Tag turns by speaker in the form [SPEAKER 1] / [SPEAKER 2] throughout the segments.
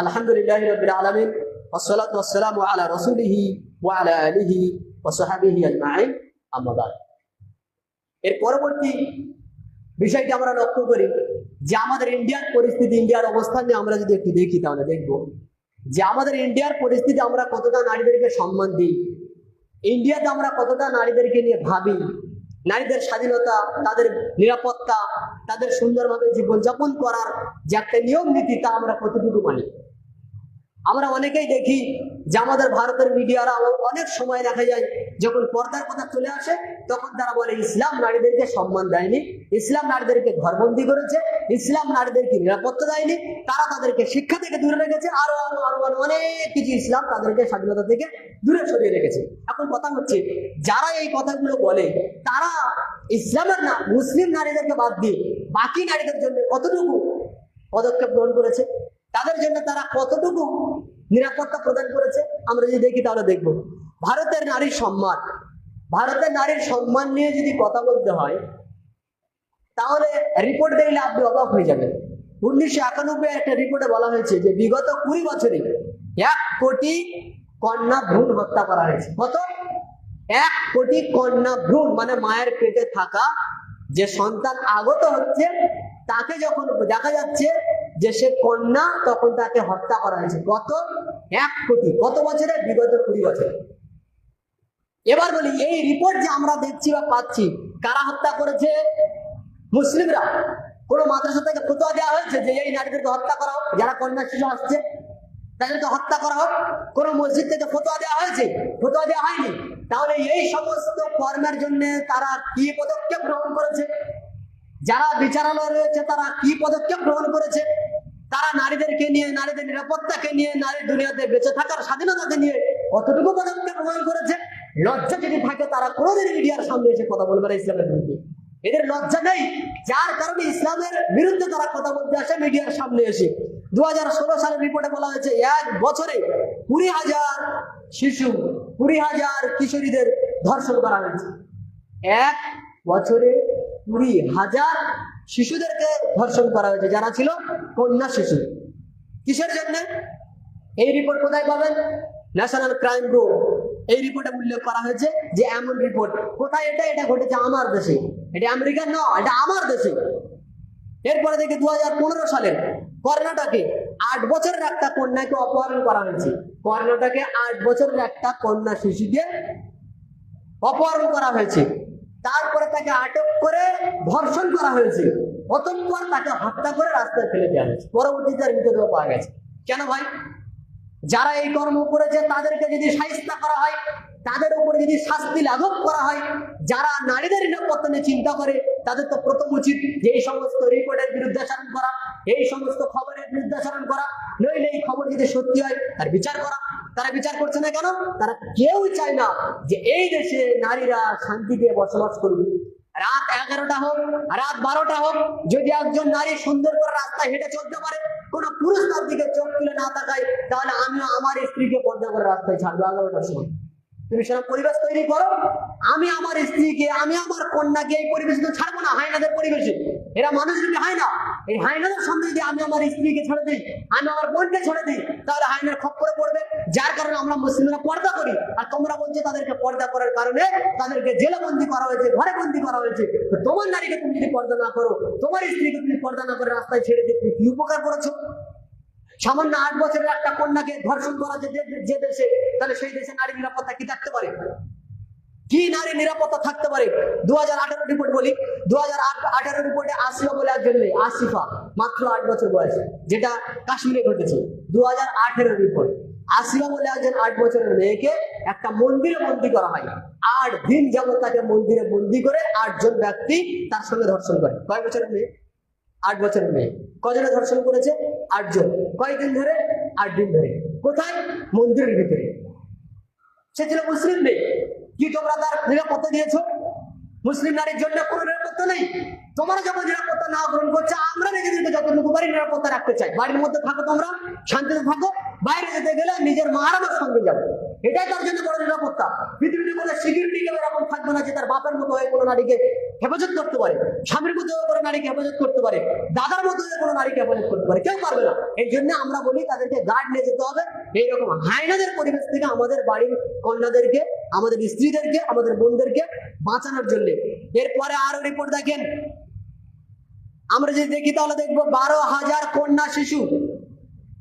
[SPEAKER 1] আলহামদুলিল্লাহ রবিল আলমিন ওসলাত ওসালাম আলা রসুলিহি ওয়া আলা আলিহি ওসহাবিহি আলমাইন আমাবাদ এর পরবর্তী বিষয়টি আমরা লক্ষ্য করি যে আমাদের ইন্ডিয়ার পরিস্থিতি, ইন্ডিয়ার অবস্থান নিয়ে আমরা যদি একটু দেখি তাহলে দেখব যে আমাদের ইন্ডিয়ার পরিস্থিতি আমরা কতটা নারীদেরকে সম্মান দিই। ইন্ডিয়াতে আমরা কতটা নারীদেরকে নিয়ে ভাবি, নারীদের স্বাধীনতা, তাদের নিরাপত্তা, তাদের সুন্দরভাবে জীবনযাপন করার যে একটা নিয়ম নীতি তা আমরা কতটুকু মানি? আমরা অনেকেই দেখি যে আমাদের ভারতের মিডিয়ারা অনেক সময় দেখা যায় যখন পর্দার কথা চলে আসে, তখন তারা বলে, ইসলাম নারীদেরকে সম্মান দেয়নি, ইসলাম নারীদেরকে ঘরবন্দি করেছে, ইসলাম নারীদেরকে নিরাপত্তা দেয়নি, তারা তাদেরকে শিক্ষা থেকে দূরে রেখেছে, আরও আরও আরও আরও অনেক কিছু ইসলাম তাদেরকে স্বাধীনতা থেকে দূরে সরিয়ে রেখেছে। এখন কথা হচ্ছে, যারা এই কথাগুলো বলে, তারা ইসলামের না, মুসলিম নারীদেরকে বাদ দিয়ে বাকি নারীদের জন্য কতটুকু পদক্ষেপ গ্রহণ করেছে? তাদের জন্য তারা কতটুকু নিরাপত্তা প্রদান করেছে, আমরা যদি দেখি তাহলে দেখব। ভারতের নারীর সম্মান। ভারতের নারীর সম্মান নিয়ে যদি কথা বলতে হয়, তাহলে রিপোর্ট দেখলে আপনি অবাক হয়ে যাবেন। উনিশশো একানব্বই একটা রিপোর্টে বলা হয়েছে যে, বিগত কুড়ি বছরে এক কোটি কন্যা ভ্রূণ হত্যা করা হয়েছে। কত? এক কোটি কন্যা ভ্রূণ মানে মায়ের পেটে থাকা যে সন্তান আগত হচ্ছে, তাকে যখন দেখা যাচ্ছে যে সে কন্যা, তখন তাকে হত্যা করা হয়েছে। কত এক কোটি, কত বছরে? বিগত কুড়ি বছরে। এবার বলি, এই রিপোর্ট যে আমরা দেখছি বা পাচ্ছি, কারা হত্যা করেছে? মুসলিমরা। কোনো মাদ্রাসা থেকে ফতোয়া দেওয়া হয়েছে যে এই নারীদেরকে হত্যা করা হোক, যারা কন্যা শিশু আসছে, তাদেরকে হত্যা করা হোক? কোনো মসজিদ থেকে ফতোয়া দেওয়া হয়েছে? ফতোয়া দেওয়া হয়নি। তাহলে এই সমস্ত কর্মের জন্য তারা কি পদক্ষেপ গ্রহণ করেছে? যারা বিচারালয় রয়েছে, তারা কি পদক্ষেপ গ্রহণ করেছে? তারা নারীদেরকে নিয়ে, নারীদের নিরাপত্তাকে নিয়ে, নারী দুনিয়াতে বেঁচে থাকার স্বাধীনতাকে নিয়ে কতটুকু পদক্ষেপ গ্রহণ করেছে? লজ্জা যদি থাকে, তারা কোনোদিন মিডিয়ার সামনে এসে কথা বলবে না ইসলামের বিরুদ্ধে। এদের লজ্জা নেই। যার কারণে ইসলামের বিরুদ্ধে তারা কথা বলতে আসে, মিডিয়ার সামনে এসে। দু হাজার ষোলো সালের রিপোর্টে বলা হয়েছে, এক বছরে কুড়ি হাজার শিশু, কুড়ি হাজার কিশোরীদের ধর্ষণ করা হয়েছে। এক বছরে কুড়ি হাজার শিশুদেরকে ধর্ষণ করা হয়েছে। যারা ছিল কন্যা শিশু। কিসের জন্য? এই রিপোর্ট কোথায় পাবেন? ন্যাশনাল ক্রাইম ব্যুরো এই রিপোর্টে উল্লেখ করা হয়েছে যে এমন রিপোর্ট কোথায় এটা? এটা ঘটেছে আমার দেশে। এটা আমেরিকার নয়, এটা আমার দেশে। এরপরে দেখি দু হাজার পনেরো সালের কর্ণাটকে আট বছরের একটা কন্যাকে অপহরণ করা হয়েছে। কর্ণাটকে আট বছরের একটা কন্যা শিশুকে অপহরণ করা হয়েছে। তারপরে তাকে আটক করে ধর্ষণ করা হয়েছে। অতঃপর তাকে হত্যা করে রাস্তায় ফেলে দেওয়া হয়েছে। পরবর্তীতে তার মৃতদেহ পাওয়া গেছে। কেন ভাই? যারা এই কর্ম করেছে, তাদেরকে যদি সাহিস্তা করা হয়, তাদের উপরে যদি শাস্তি লাঘব করা হয়, যারা নারীদের নিরাপত্তা নিয়ে চিন্তা করে, তাদের তো প্রথম উচিত যে এই সমস্ত রিপোর্টের বিরুদ্ধাচরণ করা, এই সমস্ত খবরের বিরুদ্ধাচরণ করা, নইলে এই খবর যদি সত্যি হয়, তার বিচার করা। তারা বিচার করছে না কেন? তারা কেউ চায় না যে এই দেশে নারীরা শান্তিতে বসবাস করবে রাত এগারোটা হোক, রাত বারোটা হোক, যদি একজন নারী সুন্দর করে রাস্তায় হেঁটে চলতে পারে, কোন পুরুষ তার দিকে চোখ তুলে না তাকায়, তাহলে আমিও আমার স্ত্রীকে পর্দা করে রাস্তায় ছাড়বো এগারোটার সময়। তুমি সেরকম পরিবেশ তৈরি করো। আমি আমার স্ত্রীকে, আমি আমার কন্যাকে এই পরিবেশে তো ছাড়বো না, হাইনাদের পরিবেশে। এরা মানুষ যদি হয় না এই হাইনাদের সামনে যদি আমি আমার স্ত্রীকে ছেড়ে দিই, আমি আমার বোনকে ছেড়ে দিই, তাহলে হাইনার খপ্পরে পড়বে। যার কারণে আমরা মুসলিমরা পর্দা করি। আর তোমরা বলছো তাদেরকে পর্দা করার কারণে তাদেরকে জেলে বন্দি করা হয়েছে, ঘরে বন্দি করা হয়েছে। তো তোমার নারীকে তুমি যদি পর্দা না করো, তোমার স্ত্রীকে তুমি পর্দা না করে রাস্তায় ছেড়ে দিয়ে তুমি কি উপকার করেছ? সামান্য আট বছরের একটা কন্যাকে ধর্ষণ করা যে দেশে, তাহলে সেই দেশে নারী নিরাপত্তা কি থাকতে পারে? কি নারী নিরাপত্তা থাকতে পারে? দু হাজার আঠারো রিপোর্ট বলি। দু হাজার আঠারো রিপোর্টে আসিফা বলে একজন মেয়ে আসিফা, মাত্র আট বছর বয়স, যেটা কাশ্মীরে ঘটেছে। দু হাজার আঠেরো রিপোর্ট আসিফা বলে একজন আট বছরের মেয়েকে একটা মন্দিরে বন্দি করা হয়। আট দিন যাবত তাকে মন্দিরে বন্দি করে আটজন ব্যক্তি তার সঙ্গে ধর্ষণ করে। কয় বছরের মেয়ে? আট বছরের মেয়ে। কজনে ধর্ষণ করেছে? আটজন। কয়েকদিন ধরে? আট দিন ধরে। কোথায়? মন্দিরের ভিতরে। সে ছিল মুসলিম মেয়ে কি তোমরা তার নিরাপত্তা দিয়েছ? মুসলিম নারীর জন্য কোনো নিরাপত্তা নেই। তোমরা যখন নিরাপত্তা না গ্রহণ করছ, আমরা নিজেদেরকে যতটুকু পারি নিরাপত্তা রাখতে চাই। বাড়ির মধ্যে থাকো তোমরা, শান্তিতে থাকো, বাইরে যেতে গেলে নিজের মারানোর সঙ্গে যাব এটাই তার জন্য বড় নিরাপত্তা। পৃথিবীতে কোনো সিকিউরিটি কেউ এরকম থাকবে না যে তার বাপের মতো হয়ে কোনো নারীকে হেফাজত করতে পারে, স্বামীর মতো হয়ে কোনো নারীকে হেফাজত করতে পারে, দাদার মতো হয়ে কোনো নারীকে হেফাজত করতে পারে, কেউ পারবে না। এই জন্য আমরা বলি তাদেরকে গার্ড নিয়ে যেতে হবে। এইরকম হায়নাদের পরিবেশ থেকে আমাদের বাড়ির কন্যাদেরকে, আমাদের স্ত্রীদেরকে, আমাদের বোনদেরকে বাঁচানোর জন্য। এরপরে আরও রিপোর্ট দেখেন। আমরা যদি দেখি তাহলে দেখব বারো হাজার কন্যা শিশু,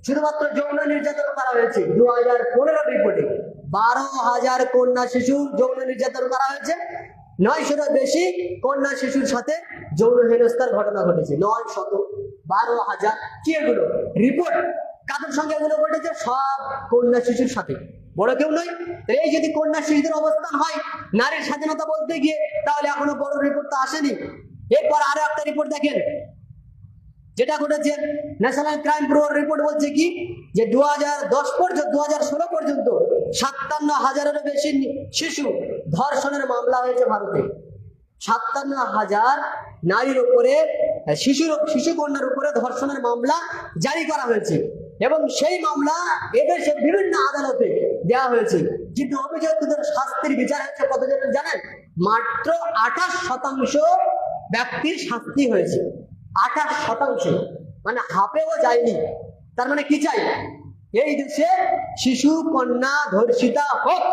[SPEAKER 1] শুধুমাত্র যৌন নির্যাতন করা হয়েছে। দু হাজার পনেরো রিপোর্টে বারো হাজার কন্যা শিশু যৌন নির্যাতন করা হয়েছে। নয়শোর বেশি কন্যা শিশুর সাথে যৌন হেনস্থার ঘটনা ঘটেছে। নয় শত বারো হাজার। কি এগুলো? রিপোর্ট। কাদের সঙ্গে এগুলো ঘটেছে? সব কন্যা শিশুর সাথে। বড় কেউ নয়। এই যদি কন্যা শিশুদের অবস্থান হয়, নারীর স্বাধীনতা বলতে গিয়ে, তাহলে এখনও বড় রিপোর্ট তো আসেনি। এরপর আরও একটা রিপোর্ট দেখেন। যেটা ঘটেছে ন্যাশনাল ক্রাইম ব্যুরোর রিপোর্ট বলছে কি? যে দু হাজার দশ পর্যন্ত দু হাজার ষোলো পর্যন্ত সাতান্ন হাজারেরও বেশি শিশু ধর্ষণের মামলা হয়েছে ভারতে। সাতান্ন হাজার নারীর উপরে, শিশুর শিশু কন্যার উপরে ধর্ষণের মামলা জারি করা হয়েছে। এবং সেই মামলা এদেশে বিভিন্ন আদালতে দেওয়া হয়েছে। কিন্তু অভিযুক্তদের শাস্তির বিচার হচ্ছে কতজন জানেন? মাত্র আঠাশ শতাংশ ব্যক্তির শাস্তি হয়েছে। আঠাশ শতাংশ। মানে হাফেও যায়নি। তার মানে কি চাই? এই দেশে শিশু, কন্যা, ধর্ষিতা হোক,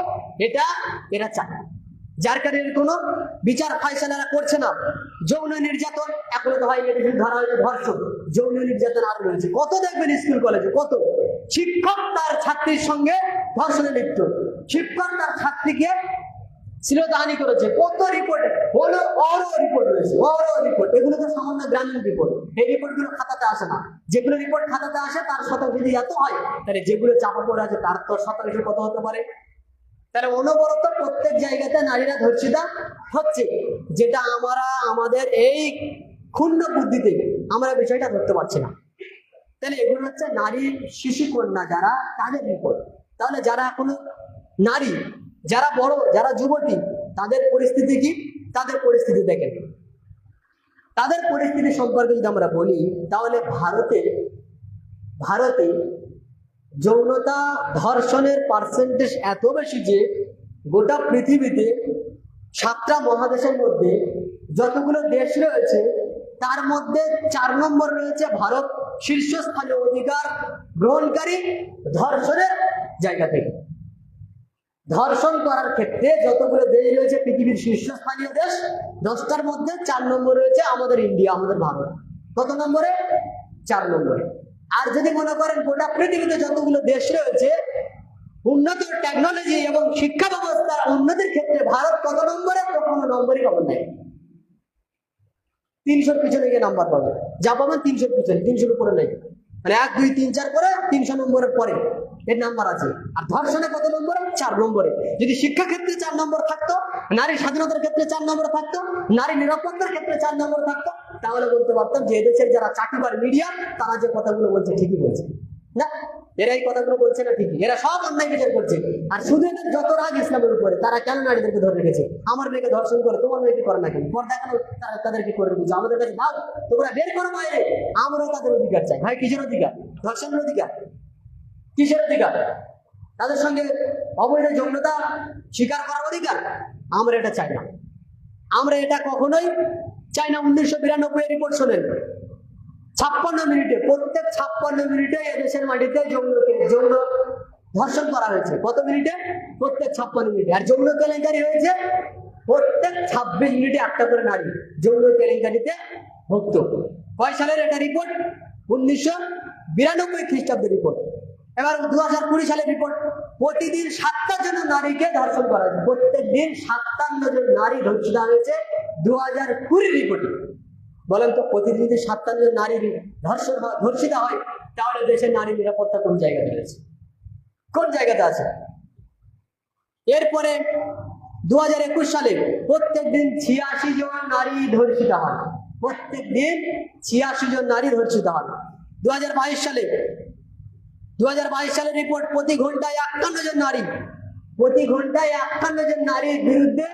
[SPEAKER 1] এটা এরা চায়। যার কারণে কোনো বিচার ফাইসালারা করছে না। যৌন নির্যাতন, এখনও তো হয়নি ধরা হয়েছে ধর্ষণ। যৌন নির্যাতন আরও রয়েছে। কত দেখবেন স্কুল, কলেজে, কত? শিক্ষক তার ছাত্রীর সঙ্গে ধর্ষণে লিপ্ত। শিক্ষক তার ছাত্রীকে শ্লীলতাহানি করেছে, কত রিপোর্ট হলো অরো রিপোর্ট রয়েছে অরো রিপোর্ট এগুলো তো সামান্য গ্রামীণ রিপোর্ট এই রিপোর্টগুলো খাতাতে আসে না। যেগুলো রিপোর্ট খাতাতে আসে, তার শতাংশ যদি এত হয়, তাহলে যেগুলো চাপা পড়ে আছে, তার তো শতাংশ কত হতে পারে? তাহলে অনবরত প্রত্যেক জায়গাতে নারীরা ধর্ষিতা হচ্ছে, যেটা আমরা, আমাদের এই ক্ষুণ্ণ বুদ্ধিতে আমরা বিষয়টা ধরতে পারছি না। তাহলে এগুলো হচ্ছে নারী শিশু কন্যা যারা, তাদের রিপোর্ট তাহলে যারা এখনও নারী যারা বড়, যারা যুবতী, তাদের পরিস্থিতি কি? তাদের পরিস্থিতি দেখেন। তাদের পরিস্থিতি সম্পর্কে যদি আমরা বলি, তাহলে ভারতে ভারতে যৌনতা ধর্ষণের পার্সেন্টেজ এত বেশি যে গোটা পৃথিবীতে সাতটা মহাদেশের মধ্যে যতগুলো দেশ রয়েছে, তার মধ্যে চার নম্বর রয়েছে ভারত শীর্ষস্থানীয় অধিকার গ্রহণকারী ধর্ষণের জায়গা থেকে। ধর্ষণ করার ক্ষেত্রে যতগুলো দেশ রয়েছে, পৃথিবীর শীর্ষস্থানীয় দেশ, দশটার মধ্যে চার নম্বর রয়েছে আমাদের ইন্ডিয়া, আমাদের ভারত। কত নম্বরে? চার নম্বরে। আর যদি মনে করেন গোটা পৃথিবীতে যতগুলো দেশ রয়েছে, উন্নত টেকনোলজি এবং শিক্ষা ব্যবস্থার উন্নতির ক্ষেত্রে ভারত কত নম্বরে কোনো নম্বরই পাবেন নাই তিনশোর পিছনে গিয়ে নাম্বার পাবে। যা পাবেন তিনশোর পিছনে, তিনশোর উপরে নেই। মানে এক, দুই, তিন, চার করে তিনশো নম্বরের পরে। এর নাম্বার আছে। আর ধর্ষণে কত নম্বরে? চার নম্বরে। যদি শিক্ষা ক্ষেত্রে চার নম্বর থাকতো, নারী স্বাধীনতার ক্ষেত্রে চার নম্বর থাকতো, নারী নিরাপত্তার ক্ষেত্রে চার নম্বর থাকতো, তাহলে বলতে পারতাম যে এদেশের যারা চাকরিবার মিডিয়া, তারা যে কথাগুলো বলছে ঠিকই বলছে। না এরা এই কথাগুলো বলছে না ঠিকই। এরা সব অন্যায় বিচার করছে। আর শুধু এদের যত রাগ ইসলামের উপরে, তারা কেন নারীদেরকে ধরে রেখেছে? আমার মেয়েকে ধর্ষণ করে, তোমার মেয়েকে করে না কেন? পর্দা কেন তারা তাদেরকে করে রেখেছে? আমাদের কাছে দাও, তোমরা বের করো বাইরে। আমরাও তাদের অধিকার চাই। ভাই, কিসের অধিকার? ধর্ষণের অধিকার। কিসের অধিকার? তাদের সঙ্গে অবৈধ যৌনতা স্বীকার করার অধিকার? আমরা এটা চাই না। আমরা এটা কখনোই চাই না। উনিশশো বিরানব্বই রিপোর্ট শোনেন। ছাপ্পান্ন মিনিটে, প্রত্যেক ছাপ্পান্ন মিনিটে এদেশের মাটিতে যৌনকে, যৌন ধর্ষণ করা হয়েছে। কত মিনিটে? প্রত্যেক ছাপ্পান্ন মিনিটে। আর যৌন কেলেঙ্কারি হয়েছে প্রত্যেক ছাব্বিশ মিনিটে একটা করে নারী যৌন কেলেঙ্কারিতে ভুক্ত। কয় সালের এটা রিপোর্ট উনিশশো বিরানব্বই খ্রিস্টাব্দের রিপোর্ট এবার দু হাজার কুড়ি সালের রিপোর্ট প্রতিদিন সাতটা জন নারীকে ধর্ষণ করা হয়েছে। প্রত্যেক দিন সাতান্ন জন নারী ধর্ষিত হয়েছে দু হাজার কুড়ি রিপোর্টে বলেন তো, প্রতিদিন যদি সাতান্ন জন নারী ধর্ষণ ধর্ষিত হয়, তাহলে দেশের নারী নিরাপত্তা কোন জায়গাতে রয়েছে? কোন জায়গাতে আছে? এরপরে দু হাজার একুশ সালে প্রত্যেক দিন ছিয়াশি জন নারী ধর্ষিত হন প্রত্যেক দিন ছিয়াশি জন নারী ধর্ষিত হন দু হাজার বাইশ সালে দু হাজার বাইশ সালের রিপোর্ট প্রতি ঘন্টায় একান্ন জন নারী, প্রতি ঘন্টায় একান্ন জন নারীর বিরুদ্ধে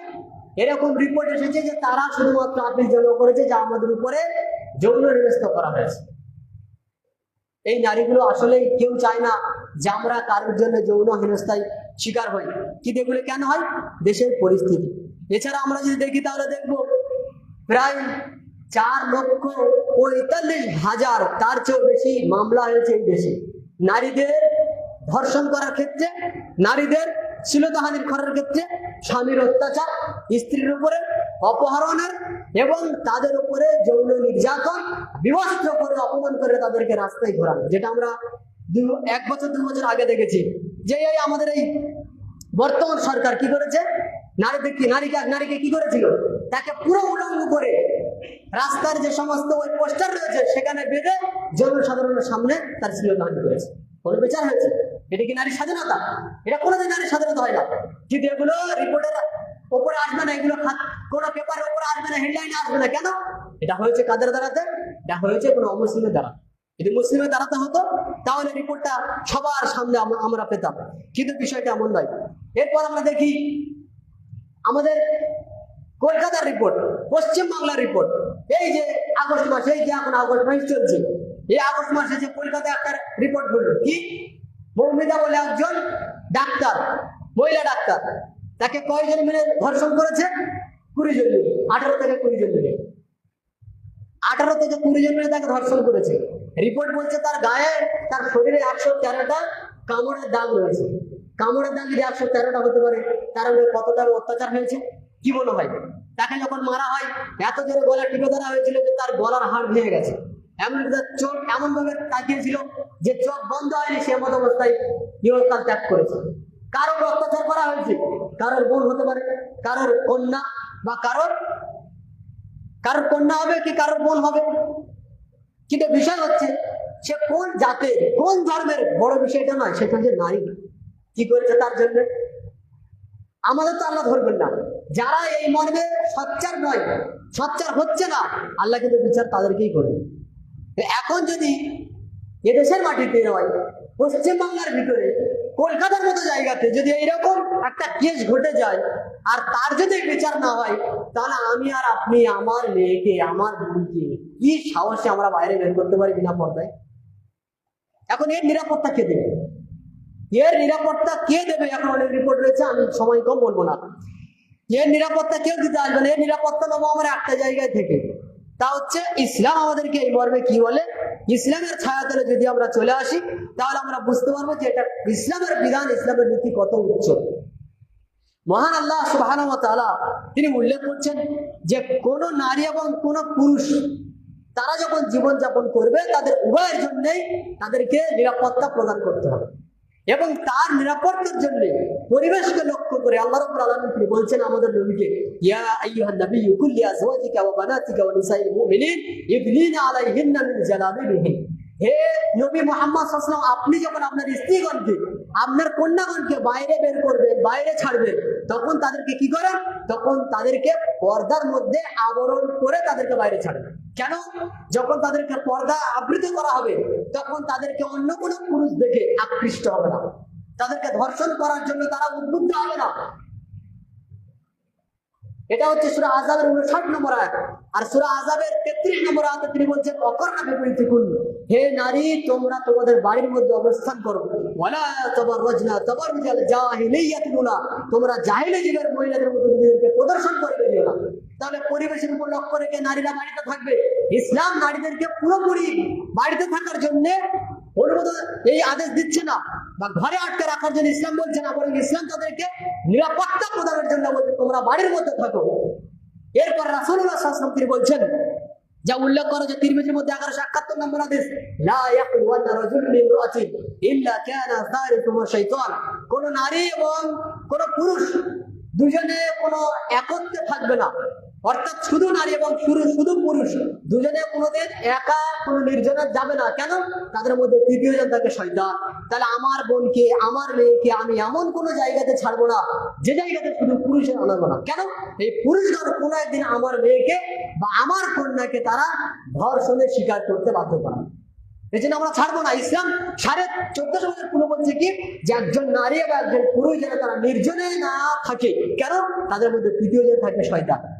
[SPEAKER 1] এরকম রিপোর্ট এসেছে যে তারা শুধুমাত্র আপিল জমা করেছে যা আমাদের উপরে যৌন নিরস্ত করা হয়েছে। এই নারীগুলো আসলে কেউ চায় না যে আমরা কারোর জন্য যৌন হেনস্থায় শিকার হই। কিন্তু এগুলো কেন হয়? দেশের পরিস্থিতি। এছাড়া আমরা যদি দেখি তাহলে দেখব প্রায় চার লক্ষ পঁয়তাল্লিশ হাজার তার চেয়েও বেশি মামলা হয়েছে এই দেশে। নারীদের ধর্ষণ করার ক্ষেত্রে, নারীদের শ্লীলতাহানির করার ক্ষেত্রে স্বামীর অত্যাচার, স্ত্রীর উপরে অপহরণের এবং তাদের উপরে যৌন নির্যাতন বিভস্ত করে অপমান করে তাদেরকে রাস্তায় ঘোরানো, যেটা আমরা দু- এক বছর, দু বছর আগে দেখেছি। যে এই আমাদের এই বর্তমান সরকার কি করেছে? নারীদের কি, নারীকে নারীকে কি করেছিল? তাকে পুরো উলঙ্গ করে রাস্তার যে সমস্ত ওই পোস্টার রয়েছে, সেখানে বেঁধে জনসাধারণের সামনে তার শ্লীলতাহানি করেছে। কোনো বিচার হয়েছে? এটা কি নারী স্বাধীনতা? এটা কোনোদিন নারী স্বাধীনতা হয় না। কিন্তু এগুলো রিপোর্টের ওপরে আসবে না, এগুলো কোনো পেপারের ওপরে আসবে না হেডলাইনে আসবে না, কেন? এটা হয়েছে কাদের দ্বারাতে এটা হয়েছে কোনো অমুসলিমের দ্বারা। যদি মুসলিমের দ্বারাতে হতো, তাহলে রিপোর্টটা সবার সামনে আমরা পেতাম। কিন্তু বিষয়টা এমন নয়। এরপর আমরা দেখি, আমাদের কলকাতার রিপোর্ট পশ্চিম বাংলার রিপোর্ট এই যে আগস্ট মাসে, এই যে এখন আগস্ট মাস চলছে। এই আগস্ট মাসে যে কলকাতায় একটা রিপোর্ট করল কি? মৌমিতা বলে একজন ডাক্তার, মহিলা ডাক্তার। তাকে কয়জন মিলে ধর্ষণ করেছে? কুড়ি জন আঠারো থেকে কুড়ি জন মিলে। আঠারো থেকে কুড়ি জন মিলে তাকে ধর্ষণ করেছে। রিপোর্ট বলছে তার গায়ে, তার শরীরে একশো তেরোটা কামড়ের দাগ রয়েছে। কামড়ের দাগ যদি একশো তেরোটা হতে পারে, তার উপরে কতটা অত্যাচার হয়েছে? কি মনে হয় তাকে যখন মারা হয়, এত জোরে গলা টিপে ধরা হয়েছিল যে তার গলার হাড় ভেঙে গেছে। এমন তার চোখ এমন ভাবে তাকিয়েছিল যে চোখ বন্ধ হয়নি, সে মত অবস্থায় ইহকাল ত্যাগ করেছে। কারোর অত্যাচার করা হয়েছে, কারোর বোন হতে পারে, কারোর কন্যা বা কারোর কারোর কন্যা হবে কি কারোর বোন হবে? কিন্তু বিষয় হচ্ছে, সে কোন জাতের, কোন ধর্মের বড় বিষয়টা নয়, সেটা হচ্ছে নারী। কি করেছে তার জন্য? আমাদের তো আল্লাহ ধরবেন না। যারা এই মর্মে সচ্চার নয়, সচ্চার হচ্ছে না, আল্লাহ কিন্তু বিচার তাদেরকেই করবে। এখন যদি এদেশের মাটিতে নয় পশ্চিমবাংলার ভিতরে, কলকাতার মতো জায়গাতে যদি এইরকম একটা কেস ঘটে যায়, আর তার যদি বিচার না হয়, তাহলে আমি আর আপনি, আমার মেয়েকে, আমার বোনকে কি সাহসে আমরা বাইরে বের করতে পারি বিনা পর্দায়? এখন এর নিরাপত্তা কে দেবে? এর নিরাপত্তা কে দেবে? এখন অনেক রিপোর্ট রয়েছে, আমি সময় কম বলব না। এর নিরাপত্তা কেউ দিতে আসবে না এর নিরাপত্তা নেব আমরা একটা জায়গায় থেকে। তা হচ্ছে ইসলাম আমাদেরকে এই মর্মে কি বলে? ইসলামের ছায়াতলে যদি আমরা চলে আসি, তাহলে আমরা বুঝতে পারব যে এটা ইসলামের বিধান, ইসলামের নীতি কত উচ্চ। মহান আল্লাহ ওয়া তিনি উল্লেখ করছেন যে কোন নারী এবং কোন পুরুষ, তারা যখন জীবন যাপন করবে, তাদের উভয়ের জন্যই তাদেরকে নিরাপত্তা প্রদান করতে হবে। এবং তার নিরাপত্তার জন্য পরিবেশকে লক্ষ্য করে আল্লাহ রাব্বুল আলামিন তিনি বলছেন আমাদের নবীকে, ইয়া আইয়ুহান নাবিয়্যু কুল লি আজওয়াজিকা ওয়া বানাতিকা ওয়া নিসাইল মুমিনিন ইদনিনা আলাইহিন্না মিন জালাবিবিহিন হে নবী মোহাম্মদ সাল্লাল্লাহু আপনি যখন আপনার স্ত্রীগণকে, আপনার কন্যাগণকে বাইরে বের করবেন, বাইরে ছাড়বেন, তখন তাদেরকে কি করেন? তখন তাদেরকে পর্দার মধ্যে আবরণ করে তাদেরকে বাইরে ছাড়বেন কেন? যখন তাদেরকে পর্দা আবৃত করা হবে, তখন তাদেরকে অন্য কোনো পুরুষ দেখে আকৃষ্ট হবে না। তাদেরকে ধর্ষণ করার জন্য তারা উদ্বুদ্ধ হবে না। এটা হচ্ছে সুরা আজাবের উনষাট নম্বর আয়াত। আর সুরা আজাবের তেত্রিশ নম্বর আয়াতে তিনি বলছেন অকর্ণা বিপরীত কুল হে নারী, তোমরা তোমাদের বাড়ির মধ্যে অবস্থান করো। তাবাররাজনা তাবাররুজাল জাহিলিয়াতিল উলা, তোমরা জাহিলি যুগের মহিলাদের মতো নিজেদেরকে প্রদর্শন করে না তাহলে পরিবেশের উপর লক্ষ্য রেখে নারীরা বাড়িতে থাকবে। ইসলাম নারীদেরকে পুরোপুরি বাড়িতে থাকার জন্য অনুমোদন এই আদেশ দিচ্ছে না বা ঘরে আটকে রাখার জন্য ইসলাম বলছে না, বরং ইসলাম তাদেরকে নিরাপত্তা প্রদানের জন্য বলছে, তোমরা বাড়ির মধ্যে থাকো। এরপর রাসূলুল্লাহ সাল্লাল্লাহু তিনি বলছেন, যা উল্লেখ করা যে তিরমিজির মধ্যে এগারোশো একাত্তর নম্বর আদেশ কোন নারী এবং কোন পুরুষ দুজনে কোনো একত্রে থাকবে না। অর্থাৎ শুধু নারী এবং শুরু শুধু পুরুষ। দুজনে কোনোদিন একা, কোনো নির্জনে যাবে না। কেন? তাদের মধ্যে তৃতীয় জন থাকে শয়তান। তাহলে আমার বোনকে, আমার মেয়েকে আমি এমন কোনো জায়গাতে ছাড়বো না, যে জায়গাতে শুধু পুরুষের আনাবো না। কেন? এই পুরুষগণ কোনো একদিন আমার মেয়েকে বা আমার কন্যাকে তারা ধর্ষণের শিকার করতে বাধ্য করা। এই জন্য আমরা ছাড়বো না। ইসলাম সাড়ে চোদ্দশো বছর পুরো বলছে কি? যে একজন নারী বা একজন পুরুষ যেন তারা নির্জনে না থাকে। কেন? তাদের মধ্যে তৃতীয় জন থাকে শয়তান।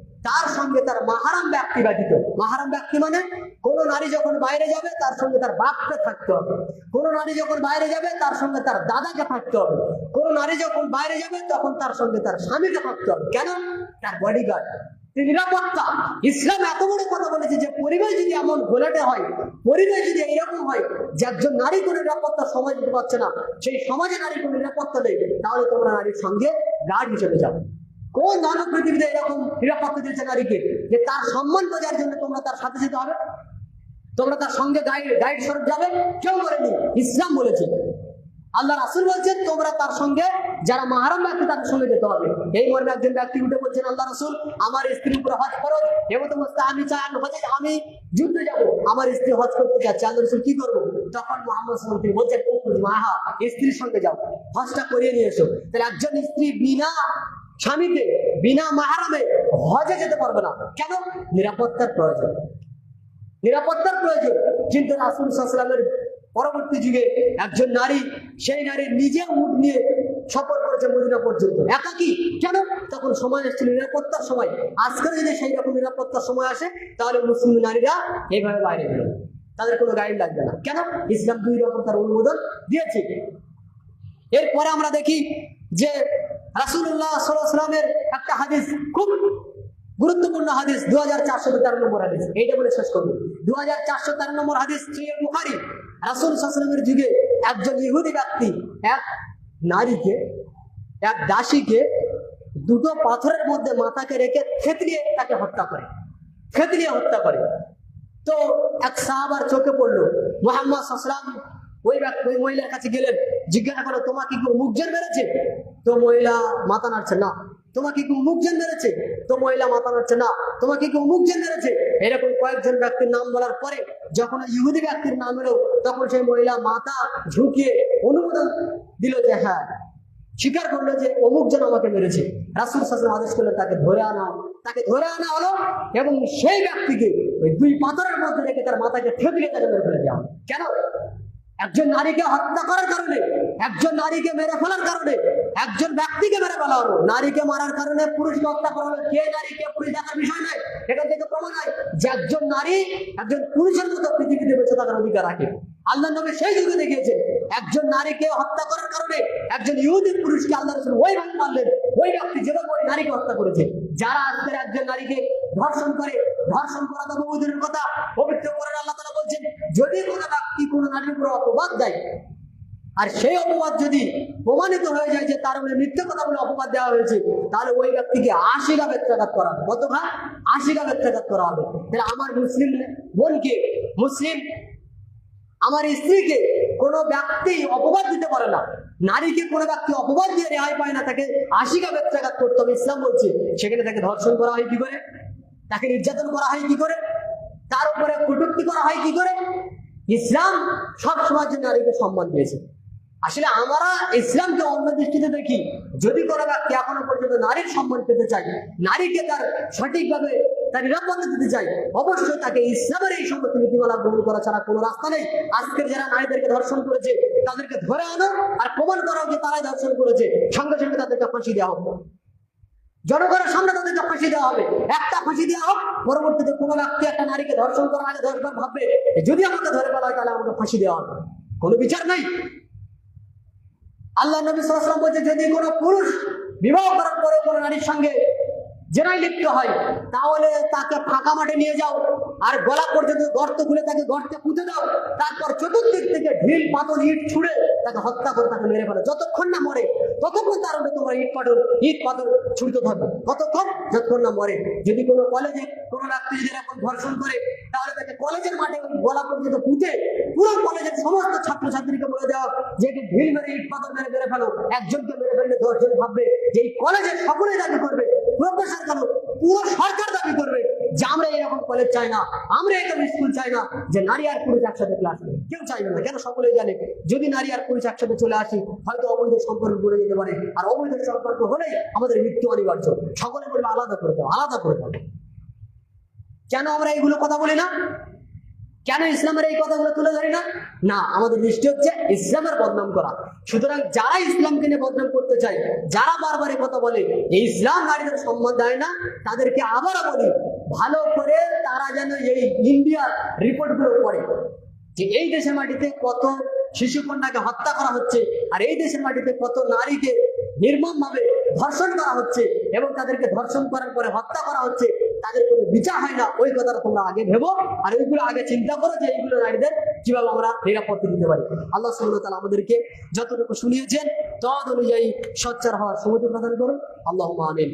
[SPEAKER 1] তার সঙ্গে তার মাহারাম ব্যক্তি ব্যতীত। মাহারাম ব্যক্তি মানে কোন নারী যখন বাইরে যাবে, তার সঙ্গে তার বাপকে থাকতে হবে। কোন নারী যখন বাইরে যাবে, তার সঙ্গে তার দাদাকে থাকতে হবে। কোন নারী যখন বাইরে যাবে, তখন তার সঙ্গে তার স্বামীকে থাকতে হবে। কেন? তার বডিগার্ড নিরাপত্তা। ইসলাম এত বড় কথা বলেছে যে, পরিবেশ যদি এমন ঘোলাটে হয়, পরিবেশ যদি এরকম হয় যে, একজন নারী কোনো নিরাপত্তা সমাজ দিতে পারছে না, সেই সমাজে নারী কোনো নিরাপত্তা নেই, তাহলে তোমরা নারীর সঙ্গে গার্ড হিসেবে যাবে কোন মানব পৃথিবীতে এরকম নিরাপত্তা দিয়েছে নারীকে যে তার সম্মান বোঝার জন্য তোমরা তার সাথে যেতে হবে? তোমরা তার সঙ্গে গাইড গাইড স্বরূপ যাবে? কেউ বলেনি। ইসলাম বলেছে। আল্লাহ রাসুল বলছেন, তোমরা তার সঙ্গে যারা মাহারাম ব্যক্তি তাদের সঙ্গে যেতে হবে। এই মর্মে একজন ব্যক্তি উঠে বলছেন, আল্লাহ রাসুল, আমার স্ত্রীর উপরে হজ খরচ এবং তোমার আমি চাই হজে, আমি যুদ্ধে যাব। আমার স্ত্রী হজ করতে যাচ্ছে। আল্লাহ রসুল কি করব? তখন মোহাম্মদ সাল্লাম তিনি মাহা স্ত্রীর সঙ্গে যাও। হজটা করিয়ে নিয়ে এসো। তাহলে একজন স্ত্রী বিনা স্বামীতে বিনা মাহারামে হজে যেতে পারবে না। কেন? নিরাপত্তার প্রয়োজন। নিরাপত্তার প্রয়োজন। কিন্তু রাসুল সাল্লামের পরবর্তী যুগে একজন নারী, সেই নারী নিজে উঠ নিয়ে সফর করেছে মদিনা পর্যন্ত। একাকি। কেন? তখন সময় এসেছিল নিরাপত্তার সময়। আজকের যদি সেই রকম নিরাপত্তার সময় আসে, তাহলে মুসলিম নারীরা এইভাবে বাইরে বেরোবে। তাদের কোনো গাইড লাগবে না। কেন? ইসলাম দুই রকম তার অনুমোদন দিয়েছে। এরপরে আমরা দেখি যে রাসুল্লাহ সাল্লামের একটা হাদিস, খুব গুরুত্বপূর্ণ হাদিস দু হাজার চারশো তেরো নম্বর হাদিস, এইটা বলে শেষ করব। দু হাজার চারশো তেরো নম্বর হাদিস বুখারী। রাসুল সাসলামের যুগে একজন ইহুদি ব্যক্তি, এক নারীকে, এক দাসীকে দুটো পাথরের মধ্যে মাথাকে রেখে থেতলিয়ে তাকে হত্যা করে। থেতলিয়ে হত্যা করে। তো এক সাহাবার চোখে পড়ল, মোহাম্মদ সাসলাম ওই ব্যক্তি, ওই মহিলার কাছে গেলেন, জিজ্ঞাসা করো তোমাকে কি মুখজেন মেরেছে? তো মহিলা মাথা নাড়ছে, না। তোমাকে কি মুখজেন মেরেছে তো মহিলা মাথা নাড়ছে, না। তোমাকে কি মুখজেন মেরেছে এরকম কয়েকজন ব্যক্তির নাম বলার পরে যখন ইহুদি ব্যক্তির নাম এলো, তখন সেই মহিলা মাথা ঝুঁকিয়ে অনুমোদন দিল যে হ্যাঁ স্বীকার করল যে অমুক জন আমাকে মেরেছে। রাসুল শাসন আদেশ করল তাকে ধরে আনা তাকে ধরে আনা হলো এবং সেই ব্যক্তিকে ওই দুই পাথরের মধ্যে রেখে তার মাথাকে ঠেকলে তাকে মেরে ফেলে দেওয়া কেন? একজন নারীকে হত্যা করার কারণে, একজন নারীকে মেরে ফেলার কারণে একজন ব্যক্তিকে মেরে ফেলা হলো। নারীকে মারার কারণে পুরুষকে হত্যা করা হলো। কে নারী, কে পুরুষ, দেখার বিষয় নয়। এখান থেকে প্রমাণ হয় যে একজন নারী একজন পুরুষের মতো পৃথিবীতে বেঁচে থাকার অধিকার রাখে। আল্লাহ নবী সেই যুগে দেখিয়েছেন একজন নারীকে হত্যা করার কারণে একজন ইহুদি পুরুষকে আল্লাহ রসুল ওইভাবে মারলেন। ওই ব্যক্তি যেভাবে ওই নারীকে হত্যা করেছে, যারা আজকের একজন নারীকে ধর্ষণ করে, ধর্ষণ করা তো বহুদিনের কথা, পবিত্র করার আল্লাহ তালা বলছেন, যদি কোনো ব্যক্তি কোনো নারীর উপর অপবাদ দেয় আর সেই অপবাদ যদি প্রমাণিত হয়ে যায় যে তার উপরে মিথ্যে কথা বলে অপবাদ দেওয়া হয়েছে, তাহলে ওই ব্যক্তিকে আশি গা বেত্রাঘাত করা হবে। কত আশি গা বেত্রাঘাত করা হবে। তাহলে আমার মুসলিম বোনকে, মুসলিম, আমার স্ত্রীকে কোনো ব্যক্তি অপবাদ দিতে পারে না। নারীকে কোনো ব্যক্তি অপবাদ দিয়ে রেহাই পায় না, তাকে আশিকা ব্যত্যাঘাত করতে হবে। ইসলাম বলছে, সেখানে তাকে ধর্ষণ করা হয় কি করে? তাকে নির্যাতন করা হয় কি করে? তার উপরে কটূক্তি করা হয় কি করে? ইসলাম সব জন্য নারীকে সম্মান দিয়েছে। আসলে আমরা ইসলামকে অন্য দৃষ্টিতে দেখি। যদি কোনো ব্যক্তি এখনও পর্যন্ত নারীর সম্মান পেতে চায়, নারীকে তার সঠিকভাবে তার নিরাপত্তা দিতে চাই অবশ্যই তাকে ইসলামের এই সমস্ত নীতিমালা গ্রহণ করা ছাড়া কোনো রাস্তা নেই। আজকের যারা নারীদেরকে ধর্ষণ করেছে, তাদেরকে ধরে আনো আর প্রমাণ করা যে তারাই ধর্ষণ করেছে। সঙ্গে সঙ্গে তাদেরকে ফাঁসি দেওয়া হোক। জনগণের সামনে তাদেরকে ফাঁসি দেওয়া হবে। একটা ফাঁসি দেওয়া হোক, পরবর্তীতে কোনো ব্যক্তি একটা নারীকে ধর্ষণ করার আগে দশবার ভাববে যদি আমাকে ধরে ফেলা হয়, তাহলে আমাকে ফাঁসি দেওয়া হবে। কোনো বিচার নেই। আল্লাহ নবী সালাম বলছে, যদি কোনো পুরুষ বিবাহ করার পরে কোনো নারীর সঙ্গে জেনাই লিপ্ত হয়, তাহলে তাকে ফাঁকা মাঠে নিয়ে যাও। আর গলা পর্যন্ত গর্ত খুলে তাকে গর্তে পুঁতে দাও। তারপর চতুর্দিক থেকে ঢিল, পাথর, ইট ছুড়ে তাকে হত্যা করে তাকে মেরে ফেলো। যতক্ষণ না মরে, ততক্ষণ তার উপরে তোমার ইট পাথর ইট পাথর ছুটতে থাকবে। কতক্ষণ যতক্ষণ না মরে, যদি কোনো কলেজে কোনো ব্যক্তি যদি এরকম ধর্ষণ করে, তাহলে তাকে কলেজের মাঠে গলা পর্যন্ত পুঁতে পুরো কলেজের সমস্ত ছাত্রছাত্রীকে বলে দেওয়া যে একে ঢিল মেরে, ইট পাথর মেরে মেরে ফেলো। একজনকে মেরে ফেললে দশজন ভাববে যে এই কলেজের সকলেই দাবি করবে, প্রফেসর কেন? পুরো সরকার দাবি করবে যে আমরা এরকম কলেজ চাই না। আমরা এরকম স্কুল চাই না যে নারী আর পুরুষ একসাথে ক্লাস কেউ চাইবে না, কেন সকলেই জানে? যদি নারী আর পুরুষ একসাথে চলে আসি, হয়তো অবৈধ সম্পর্ক গড়ে যেতে পারে। আর অবৈধ সম্পর্ক হলেই আমাদের মৃত্যু অনিবার্য। সকলে বলবে, আলাদা করে দাও, আলাদা করে দাও। কেন আমরা এইগুলো কথা বলি না? কেন ইসলামের এই কথাগুলো তুলে ধরি না? না, আমাদের দৃষ্টি হচ্ছে ইসলামের বদনাম করা। সুতরাং যারা ইসলামকে নিয়ে বদনাম করতে চায়, যারা বারবার এই কথা বলে এই ইসলাম নারীদের সম্মান দেয় না, তাদেরকে আবারও বলি, ভালো করে তারা যেন এই ইন্ডিয়ার রিপোর্টগুলো পড়ে যে এই দেশের মাটিতে কত শিশু কন্যাকে হত্যা করা হচ্ছে, আর এই দেশের মাটিতে কত নারীকে নির্মম ভাবে ধর্ষণ করা হচ্ছে এবং তাদেরকে ধর্ষণ করার পরে হত্যা করা হচ্ছে, তাদের কোনো বিচার হয় না। ওই কথাটা তোমরা আগে ভেবো আর ওইগুলো আগে চিন্তা করো যে এইগুলো নারীদের কীভাবে আমরা নিরাপত্তা দিতে পারি। আল্লাহ সাল্লাহ আমাদেরকে যতটুকু শুনিয়েছেন, তদ অনুযায়ী সচ্চার হওয়ার সমুদ্র প্রদান করুন। আল্লাহ আমিন।